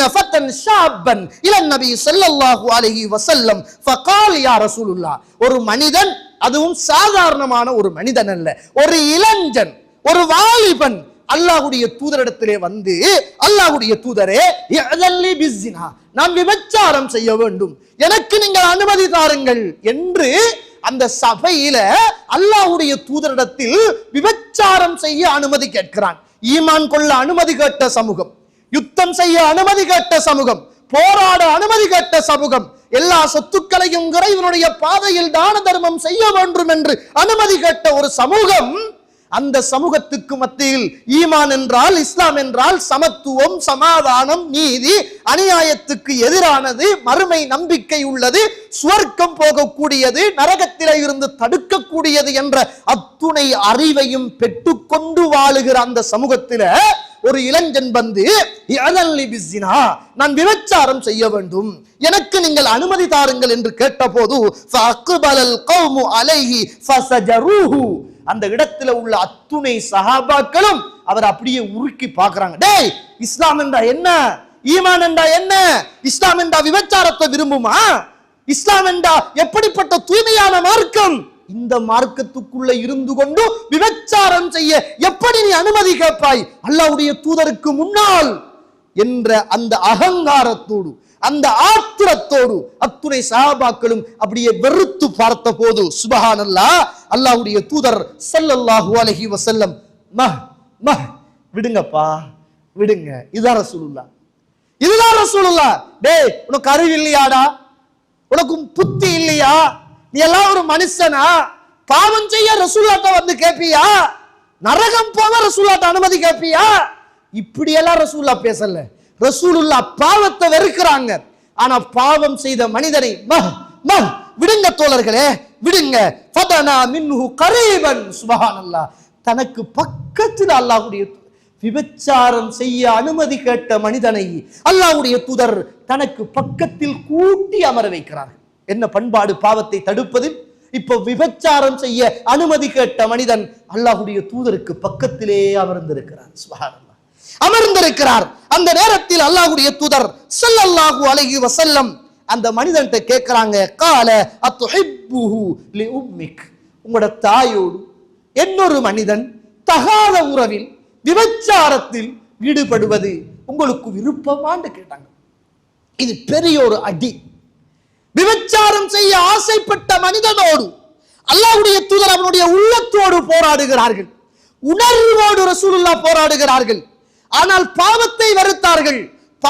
இன்ன ஃபத்தன் ஷாப்பன் இலன் நபி ஸல்லல்லாஹு அலைஹி வஸல்லம் ஃபகால் யா ரசூலுல்லாஹ் ஒரு மனிதன் அதுவும் சாதாரணமான ஒரு மனிதன் அல்ல. ஒரு இளைஞன் ஒரு வாலிபன் அல்லாஹுடைய தூதரிடத்திலே வந்து அல்லாஹுடைய தூதரே இஅதல்லி நான் விபச்சாரம் செய்ய வேண்டும். எனக்கு நீங்கள் அனுமதி தாருங்கள் என்று அந்த சபையில அல்லாஹுடைய தூதரிடத்தில் விபச்சாரம் செய்ய அனுமதி கேட்கிறான். ஈமான் கொள்ள அனுமதி கேட்ட சமூகம். யுத்தம் செய்ய அனுமதி கேட்ட சமூகம் போராட அனுமதி கேட்ட சமூகம் எல்லா சொத்துக்களையும் இறைவனுடைய பாதையில் தான தர்மம் செய்ய வேண்டும் என்று அனுமதி கேட்ட ஒரு சமூகம் அந்த சமூகத்துக்கு மத்தியில் ஈமான் என்றால் இஸ்லாம் என்றால் சமத்துவம் சமாதானம் நீதி அநியாயத்துக்கு எதிரானது மறுமை நம்பிக்கை உள்ளது சுவர்க்கம் போகக்கூடியது நரகத்திலே இருந்து தடுக்கக்கூடியது என்ற அத்துணை அறிவையும் பெற்றுக்கொண்டு வாழுகிற அந்த சமூகத்தில ஒரு இளைஞன் வந்து நான் விபச்சாரம் செய்ய வேண்டும். எனக்கு நீங்கள் அனுமதி தாருங்கள் என்று கேட்டபோது அந்த இடத்துல உள்ள அத்துணை சஹாபாக்களும் அவர் அப்படியே உருக்கி பார்க்கறாங்க. டேய் இஸ்லாம் என்றா என்ன? ஈமான் என்றா என்ன? இஸ்லாம் என்றா விபச்சாரத்தை விரும்புமா? இஸ்லாம் என்றா எப்படிப்பட்ட தூய்மையான மார்க்கம்? இந்த மார்க்கத்துக்குள்ள இருந்து கொண்டு விபச்சாரம் செய்ய எப்படி நீ அனுமதி கேட்பாய்? அல்லாவுடைய தூதருக்கு முன்னால் என்ற அந்த அகங்காரத்தோடு அந்த ஆத்திரத்தோடு அத்துணை சஹாபாக்களும் அப்படியே வெறுத்து பார்த்த போது சுபஹானல்லா அல்லாவுடைய தூதர் சல்லல்லாஹு அலஹி வசல்லம் மஹ் மஹ் விடுங்கப்பா விடுங்க. இதான் ரசூலுல்லா இதுதான் ரசூலுல்லா டேய் உனக்கு அறிவு இல்லையாடா? உனக்கு புத்தி இல்லையா? நீ எல்லாம் ஒரு மனுஷனா? பாவம் செய்ய ரசூலாட்ட வந்து கேப்பியா? நரகம் போக ரசூலாட்ட அனுமதி கேப்பியா? இப்படியெல்லாம் ரசூல்லா பேசல. ரசூலுல்லா பாவத்தை வெறுக்கிறாங்க. ஆனா பாவம் செய்த மனிதனை மஹ் மஹ் விடுங்க தோழர்களே விடுங்க. ஃபதனா மின்ஹு கரீபன் சுபஹானல்லாஹ். தனக்கு பக்கத்தில் அல்லாஹ்வுடைய விபச்சாரம் செய்ய அனுமதி கேட்ட மனிதனை அல்லாஹ்வுடைய தூதர் தனக்கு பக்கத்தில் கூட்டி அமர வைக்கிறார். என்ன பண்பாடு பாவத்தை தடுப்பதில்? இப்போ விபச்சாரம் செய்ய அனுமதி கேட்ட மனிதன் அல்லாஹ்வுடைய தூதருக்கு பக்கத்திலே அமர்ந்திருக்கிறார். சுபஹானல்லாஹ். அமர்ந்திருக்கிறார். அந்த நேரத்தில் அல்லாஹுடைய தூதர் சல்லல்லாஹு அலைஹி வசல்லம் அந்த மனிதன்கிட்ட கேட்கிறாங்க கால அத்துஹிப்புஹு லி உம்மிக். உங்களோட தாயோடு இன்னொரு மனிதன் தகாத உறவில் விபச்சாரத்தில் ஈடுபடுவது உங்களுக்கு விருப்பமான்னு கேட்டாங்க. இது பெரிய ஒரு அடி. விபச்சாரம் செய்ய ஆசைப்பட்ட மனிதனோடு அல்லாவுடைய தூதர் அவனுடைய உள்ளத்தோடு போராடுகிறார்கள். உணர்வோடு ரசூலுல்லா போராடுகிறார்கள். ஆனால் பாவத்தை வெறுத்தார்கள்.